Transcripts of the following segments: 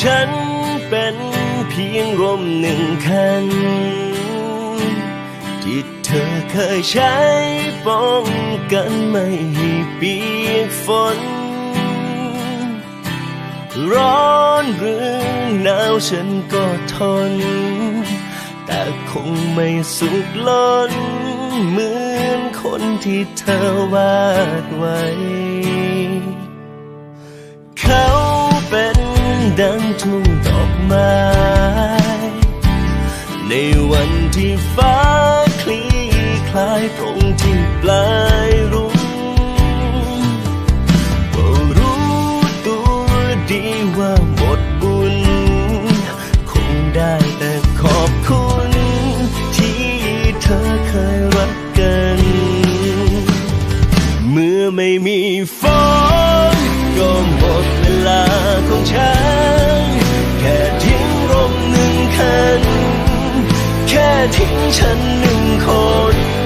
ฉันเป็นเพียงร่มหนึ่งคัน ที่เธอเคยใช้ป้องกันไม่ให้เปียกฝน ร้อนหรือหนาวฉันก็ทน แต่คงไม่สุขล้นเหมือนคนที่เธอวาดไว้ เขา ดังทุ่งดอกไม้ ในวันที่ฟ้าคลี่คลายตรงที่ปลาย ทิ้งฉันหนึ่งคน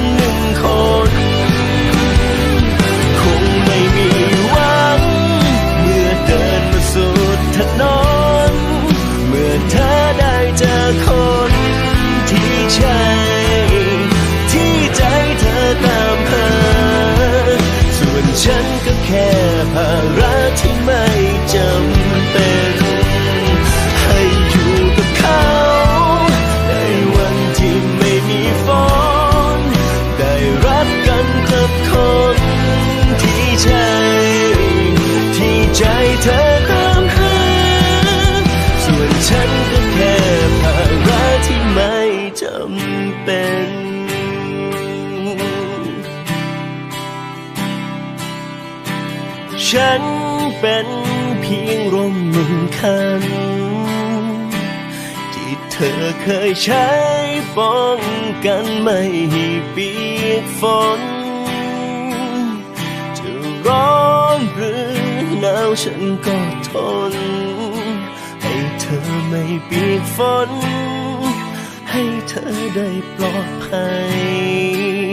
ใจเธอตามหาส่วนฉันก็แค่ภาระที่ไม่จำเป็นฉันเป็นเพียงร่มหนึ่งคัน ที่เธอเคยใช้ป้องกันไม่ให้เปียกฝน ฉันก็ทน ให้เธอไม่เปียกฝน ให้เธอได้ปลอดภัย